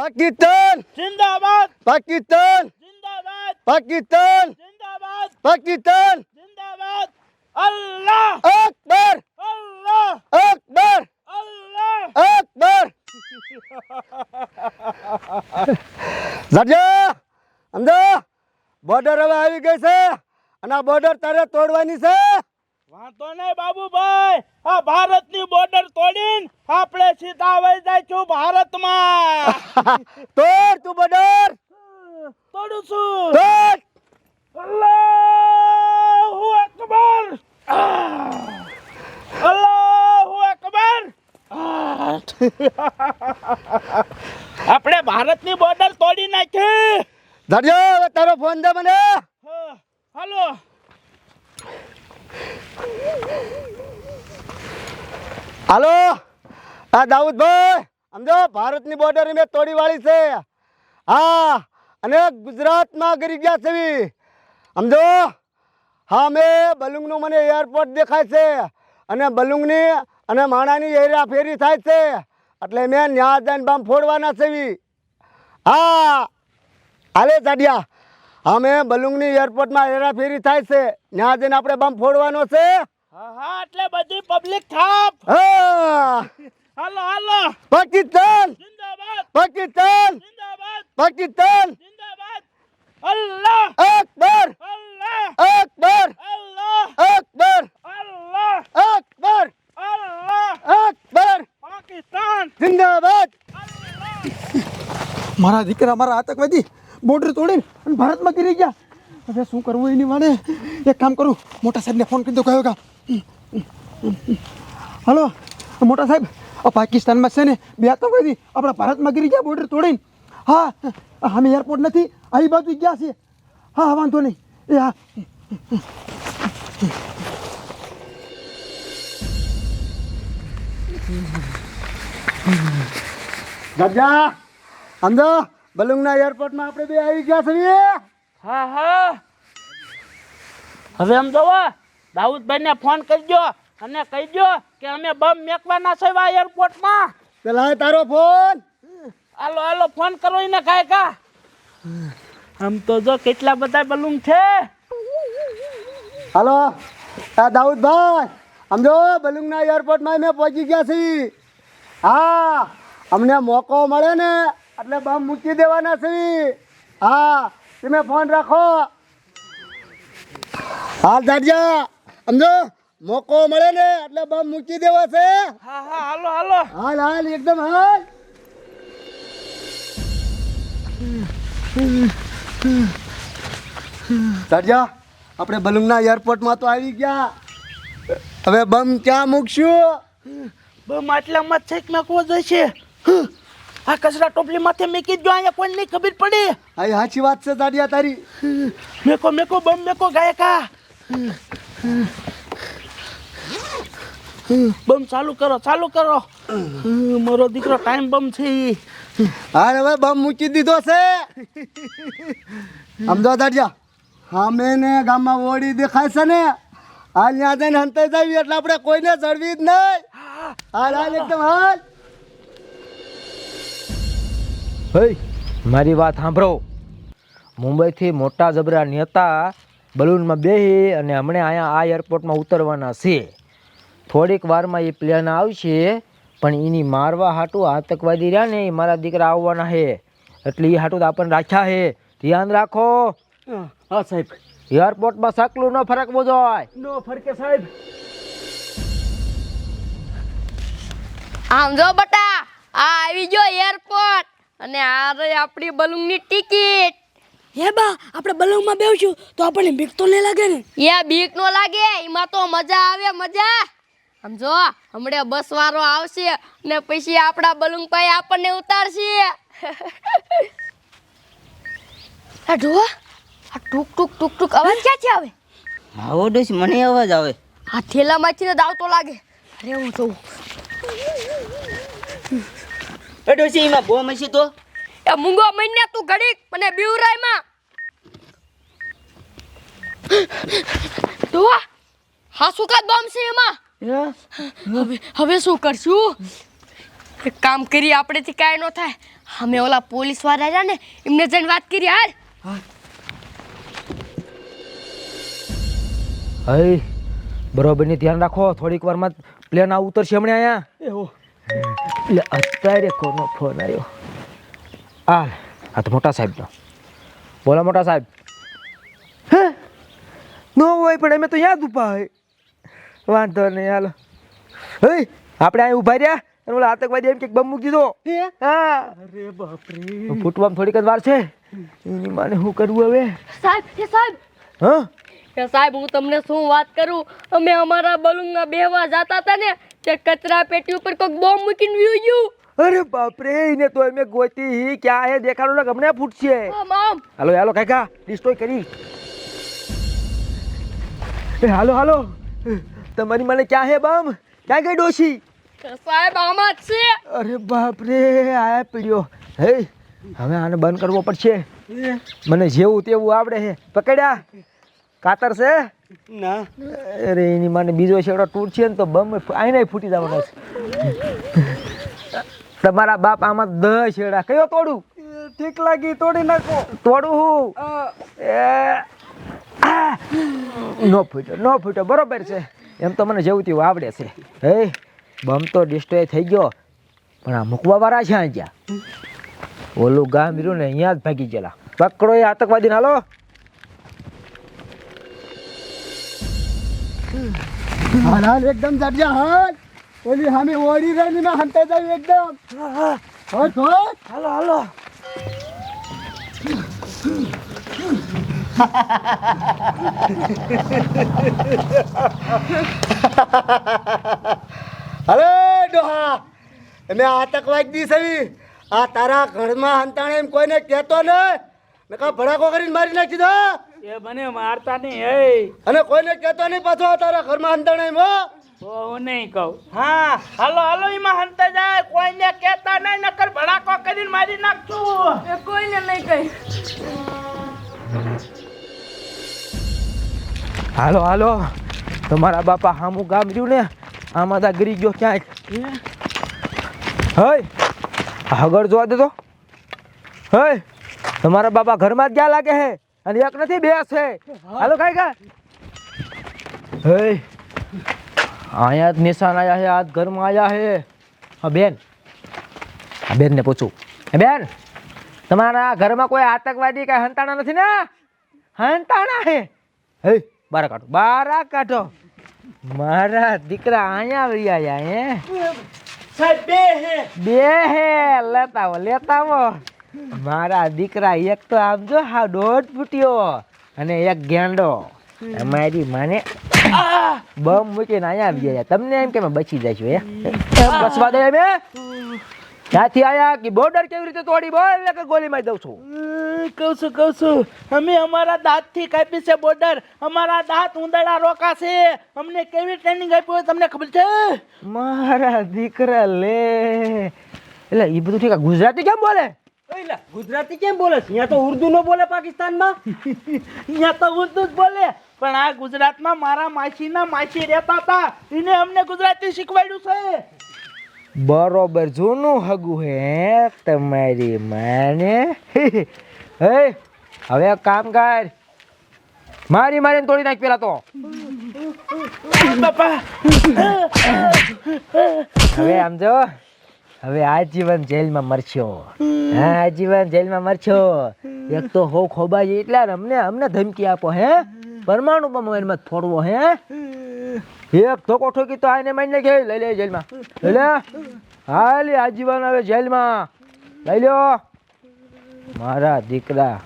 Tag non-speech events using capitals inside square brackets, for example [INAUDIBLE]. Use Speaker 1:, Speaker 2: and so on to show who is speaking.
Speaker 1: પાકિસ્તાન!
Speaker 2: જિંદાબાદ!
Speaker 1: પાકિસ્તાન!
Speaker 2: જિંદાબાદ!
Speaker 1: પાકિસ્તાન!
Speaker 2: જિંદાબાદ!
Speaker 1: પાકિસ્તાન!
Speaker 2: જિંદાબાદ! અલ્લાહ!
Speaker 1: અકબર!
Speaker 2: અલ્લાહ!
Speaker 1: અકબર!
Speaker 2: અલ્લાહ!
Speaker 1: અકબર! જાડ્યા સમજો? બોર્ડર હવે આવી ગઈ છે અને આ બોર્ડર તારે તોડવાની છે.
Speaker 2: વાંધો નહીં બાબુભાઈ. આ ભારતની બોર્ડર તોડીને આપણે સીધા વહી જઈશું ભારતમાં. [LAUGHS]
Speaker 1: તોડ તું બોર્ડર
Speaker 2: તોડું છું.
Speaker 1: તોડ.
Speaker 2: અલ્લાહુ અકબર. અલ્લાહુ અકબર. [LAUGHS] આપણે ભારતની બોર્ડર તોડી નાખી.
Speaker 1: હવે તારો ફોન દે મને
Speaker 2: હા, હાલો
Speaker 1: હાલો? આ દાઉદભાઈ, સમજો, ભારતની બોર્ડર મેં તોડી વાળી છે. હા, અને ગુજરાતમાં ગરી ગયા છે. સમજો? હા, મેં બલુંગનું મને એરપોર્ટ દેખાય છે. અને બલુંગની અને માણાની હેરાફેરી થાય છે. એટલે મેં ન્યા જઈને બામ ફોડવાના છે. હા, હાલે ચાડિયા હા, મેં બલુંગની એરપોર્ટમાં હેરાફેરી થાય છે. ન્યા જઈને આપણે બામ ફોડવાનો છે.
Speaker 2: હા હા એટલે બધી પબ્લિક થાપ.
Speaker 1: હા.
Speaker 2: હાલો હાલો.
Speaker 1: પાકિસ્તાન.
Speaker 2: જિંદાબાદ.
Speaker 1: પાકિસ્તાન.
Speaker 2: જિંદાબાદ.
Speaker 1: પાકિસ્તાન.
Speaker 2: જિંદાબાદ. અલ્લાહ.
Speaker 1: અકબર.
Speaker 2: અલ્લાહ.
Speaker 1: અકબર.
Speaker 2: અલ્લાહ.
Speaker 1: અકબર.
Speaker 2: અલ્લાહ.
Speaker 1: અકબર.
Speaker 2: અલ્લાહ.
Speaker 1: અકબર.
Speaker 2: પાકિસ્તાન.
Speaker 1: જિંદાબાદ.
Speaker 3: મારા દીકરા મારા આતંકવાદી બોર્ડર તોડીને અને ભારતમાં ગીરી ગયા. હવે શું કરવું એની માને? એક કામ કરું. મોટા સાહેબને ફોન કરી દો કયો કા હલો મોટા સાહેબ પાકિસ્તાનમાં છે ને બે આતંકવાદી આપણા ભારતમાં ગીરી ગયા બોર્ડર તોડીને. હા અમે એરપોર્ટ નથી આ બાજુ ગયા છીએ. હા વાંધો નહીં. એ હા.
Speaker 1: દાદા સમજો બલુંગના એરપોર્ટમાં આપણે બે આવી ગયા છીએ.
Speaker 2: હા હા. હવે એમ જોવો. દાઉદભાઈને ફોન કરજો અને કહીજો કે અમે બમ મેકવાના છે વા એરપોર્ટમાં
Speaker 1: પેલા તારો ફોન
Speaker 2: હાલો હાલો ફોન કરો એને કાય કા. આમ તો જો કેટલા બધા બલૂન છે.
Speaker 1: હાલો આ દાઉદભાઈ સમજો બલુંગના એરપોર્ટમાં મેં પહોંચી ગયા છીએ. હા અમને મોકો મળે ને એટલે બમ મૂકી દેવાના છે હા તમે ફોન રાખો. હાલ દાદિયા સમજો? મોકો મળે ને એટલે બમ મૂકી દેવા છે.
Speaker 2: હા હા હાલો હાલો.
Speaker 1: હાલ હાલ એકદમ હાલ. તરજા આપણે બલુંગના એરપોર્ટમાં તો આવી ગયા. હવે બમ ક્યાં મૂકશું?
Speaker 2: બમ આટલામાં જ છેક નાખવો જશે આ કચરા ટોપલી માથે મેકી જો અહીંયા કોઈ નહીં ખબર પડે.
Speaker 1: આ સાચી વાત છે દાડિયા તારી.
Speaker 2: મેકો મેકો બમ મેકો ગાયકા. બમ ચાલુ કરો ચાલુ કરો. મારો દીકરો ટાઈમ બમ છે. અરે
Speaker 1: ભાઈ હવે બમ મૂકી દીધો છે. અમદાવાદ દાદિયા હા મેં ને ગામમાં ઓડી દેખાય છે ને. હાલ ત્યાં જઈને હંતાઈ જાવી એટલે આપણે કોઈને ચડવી જ નહીં. હાલ હાલ એકદમ હાલ.
Speaker 4: હઈ મારી વાત સાંભળો. મુંબઈથી મોટા જબરા નેતા બલૂનમાં બેસી અને હમણાં અહીંયા આ એરપોર્ટમાં ઉતરવાના છે. થોડીક વારમાં એ પ્લેન આવશે પણ એની મારવા હાટું આતંકવાદી રહ્યા ને એ મારા દીકરા આવવાના છે એટલે એ હાટું તો આપણને રાખ્યા છે ધ્યાન રાખો.
Speaker 2: હા સાહેબ.
Speaker 4: એરપોર્ટમાં સકલું ન ફરકવું જોઈએ
Speaker 2: નો ફરકે સાહેબ.
Speaker 5: આમ જો બટા આ આવી ગયો એરપોર્ટ અને આ રહી આપણી બલૂનની ટિકિટ
Speaker 6: હે બા આપણે બલૂનમાં બેસું તો આપણને બીક તો નહીં લાગે ને?
Speaker 5: એ બીક નો લાગે એમાં તો મજા આવે મજા. સમજો હમણે બસ વાળો આવશે ને પછી આપણા બલૂન પાસે આપણને ઉતારશે. આ જો આ ટુક ટુક ટુક ટુક અવાજ ક્યાંથી આવે?
Speaker 7: આવો ડોશ મને અવાજ આવે.
Speaker 5: આ થેલામાંથી જ આવતો લાગે. અરે હું જોઉં.
Speaker 7: એ ડોશી એમાં બોમ હશે તો?
Speaker 5: એ મૂંગો મહિને તું ઘડીક મને બીવરાયમાં. તો હા શું કા બોમ્બ છે એમાં. હવે હવે શું કરશું? એક કામ કરી આપણેથી કાંઈ ન થાય. અમે ઓલા પોલીસવાળા રહ્યા ને એમને જઈને વાત કરી હાલ.
Speaker 4: હઈ બરોબરની ધ્યાન રાખો થોડીક વારમાં પ્લેન આ ઉતરશે હમણાં અહીંયા. અત્યારે કોનો ફોન આવ્યો? આ આ તો મોટા સાહેબનો બોલો મોટા સાહેબ. હે? નો હોય પણ અમે તો યાદ ઊભા હોય વાંધો નહીં હાલો. હે આપણે અહીં ઊભા રહ્યા અને ઓલા આતંકવાદી એમ કે બમ મૂકી દીધો હા?
Speaker 3: અરે બાપરે.
Speaker 4: ફૂટવામાં થોડીક જ વાર છે. એની માને શું કરવું હવે?
Speaker 5: સાહેબ એ સાહેબ?
Speaker 4: હા?
Speaker 5: કે સાહેબ હું તમને શું વાત કરું? અમે અમારા બલૂનના બેવા જતા હતા ને તે કચરા પેટી ઉપર કોઈક બોમ્બ મૂકીને વ્યુ ગયું
Speaker 4: અરે બાપરે એને તો અમે ગોતી હી ક્યાં હે દેખાડો ને ગમને ફૂટશે. હાલો હાલો કાકા ડિસ્ટ્રોય કરી. એ હાલો હાલો. તમારી મને ક્યાં હે બમ? ક્યાં ગઈ ડોશી?
Speaker 5: સાહેબ આમાં છે.
Speaker 4: અરે બાપ રે આયા પીડ્યો. હે હવે આને બંધ કરવો પડશે. મને જેવું તેવું આવડે હે. પકડ્યા? કાતર છે?
Speaker 1: ના.
Speaker 4: અરે એની મને બીજો છેડો તૂટ છે ને તો બમ આઈને ફૂટી જવાનો છે. તમારા બાપ આમાં દસ છેડા. કયો તોડું?
Speaker 3: ઠીક લાગી તોડી નાખો.
Speaker 4: તોડું હું? એ નો ફૂટ્યો નો ફૂટ્યો. બરોબર છે. એમ તો મને જેવું તેવું આવડે છે. હે બમ તો ડિસ્ટ્રોય થઈ ગયો. પણ આ મૂકવા વાળા છે અહીંયા. ઓલું ગામ રહ્યું ને અહીંયા જ ભાગી ગયેલા. પકડો એ આતંકવાદી હાલો.
Speaker 1: હાલ હાલ એકદમ જાડજા હાલ ઓલી સામે ઓડી રહી ને હંતા જાય એકદમ. Hot hot.
Speaker 4: Hello hello.
Speaker 1: અરે ડોહા. અમે આતંકવાદી સવી આ તારા ઘરમાં હંતાણે એમ કોઈને કહેતો ને નકા ભડાકો કરીને મારી નાખી દો
Speaker 2: એ મને મારતા નહીં
Speaker 1: અને કોઈને કહેતો નહીં પાછો આ તારા ઘરમાં હંતાણે એમ હો.
Speaker 2: હું નહીં કહું. હા હાલો હાલો એમાં હંતા જાય કોઈને કહેતા નહીં નકર ભડાકો કરીને મારી નાખશું.
Speaker 5: એ કોઈને નહીં કહી.
Speaker 4: હાલો હાલો તમારા બાપા હામું ગામ રહ્યું ને આમાં તા ગરી ગયો ક્યાંક હય આગળ જોવા દેતો હય તમારા બાપા ઘરમાં જ ગયા લાગે હે અને એક નથી બે છે. હાલો કાંઈ કા હય અહીંયા જ નિશાન આવ્યા છે આજ ઘરમાં આવ્યા છે હા બેન. હા બેનને પૂછું. હે બેન તમારા ઘરમાં કોઈ આતંકવાદી કાંઈ હંતાણા નથી ને? હંતાણા હે? હે બાર કાઢો. બારા કાઢો. મારા દીકરા અહીંયા આવી આવ્યા હે?
Speaker 2: સાહેબ બે હે.
Speaker 4: બે હે લેતા આવો લેતા આવો. મારા દીકરા એક તો આમ જો હા દોઢ ફૂટ્યો અને એક ગેંડો. અમારી માને બમ મૂકીને અહીંયા આવી ગયા તમને એમ કે અમે બચી જઈશું હે બચવા દે અમે ક્યાંથી આયા કે બોર્ડર કેવી રીતે તોડી બોલ એટલે કે ગોલી મારી દઉં છું
Speaker 2: કહું છું કહું છું અમે અમારા દાંતથી કાપી છે બોર્ડર અમારા દાંત ઉંદરડા રોકા છે. અમને કેવી ટ્રેનિંગ આપી હોય તમને ખબર છે?
Speaker 4: મારા દીકરા લે. એટલે એ બધું ઠીક ગુજરાતી કેમ બોલે?
Speaker 7: ગુજરાતી કેમ બોલે અહીંયા તો ઉર્દુ નો બોલે પાકિસ્તાનમાં. [LAUGHS]
Speaker 2: અહીંયા તો ઉર્દુ જ બોલે. પણ આ ગુજરાતમાં મારા માસીના માસી રહેતા હતા. એને અમને ગુજરાતી શીખવાડ્યું છે.
Speaker 4: બરોબર જૂનું હગું હે તમારી માને. હે હવે કામ કર. મારી મારીને તોડી નાખ પેલા તો.
Speaker 2: બાપા.
Speaker 4: હવે આમ જો હવે આજીવન જેલમાં મરશો. હા આજીવન જેલમાં મરશો. એક તો હો ખોબા છે એટલે અમને અમને ધમકી આપો હે? પરમાણુ બોમ્બમાં થોડવો હે એક ધોકો ઠોકી તો આને મારી નાખે. લઈ લે જેલમાં. લઈ લે. હાલી આજીવન હવે જેલમાં. લઈ લ્યો. મારા દીકરા.